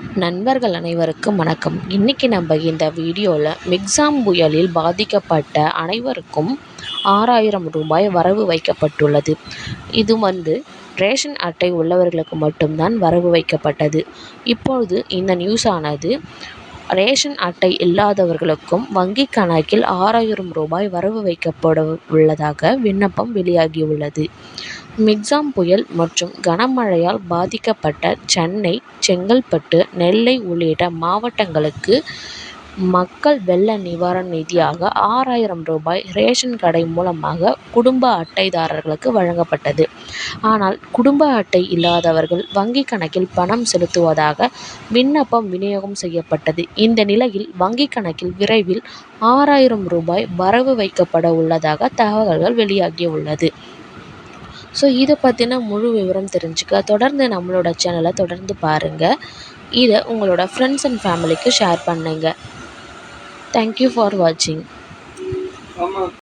நண்பர்கள் அனைவருக்கும் வணக்கம். இன்றைக்கி நம்ம இந்த வீடியோவில் மிக்ஸாம் புயலில் பாதிக்கப்பட்ட அனைவருக்கும் ஆறாயிரம் ரூபாய் வரவு வைக்கப்பட்டுள்ளது. இது வந்து ரேஷன் அட்டை உள்ளவர்களுக்கு மட்டும்தான் வரவு வைக்கப்பட்டது. இப்பொழுது இந்த நியூஸ் ஆனது ரேஷன் அட்டை இல்லாதவர்களுக்கும் வங்கி கணக்கில் ஆறாயிரம் ரூபாய் வரவு வைக்கப்பட உள்ளதாக விண்ணப்பம் வெளியாகியுள்ளது. மிக்ஸாம் புயல் மற்றும் கனமழையால் பாதிக்கப்பட்ட சென்னை செங்கல்பட்டு நெல்லை உள்ளிட்ட மாவட்டங்களுக்கு மக்கள் வெள்ள நிவாரண நிதியாக ஆறாயிரம் ரூபாய் ரேஷன் கடை மூலமாக குடும்ப அட்டைதாரர்களுக்கு வழங்கப்பட்டது. ஆனால் குடும்ப அட்டை இல்லாதவர்கள் வங்கி கணக்கில் பணம் செலுத்துவதாக விண்ணப்பம் விநியோகம் செய்யப்பட்டது. இந்த நிலையில் வங்கி கணக்கில் விரைவில் ஆறாயிரம் ரூபாய் வரவு வைக்கப்பட உள்ளதாக தகவல்கள் வெளியாகியுள்ளது. ஸோ இதை பற்றின முழு விவரம் தெரிஞ்சுக்க தொடர்ந்து நம்மளோட சேனலை தொடர்ந்து பாருங்கள் இதை உங்களோட ஃப்ரெண்ட்ஸ் அண்ட் ஃபேமிலிக்கு ஷேர் பண்ணுங்கள் தேங்க்யூ ஃபார் வாட்சிங்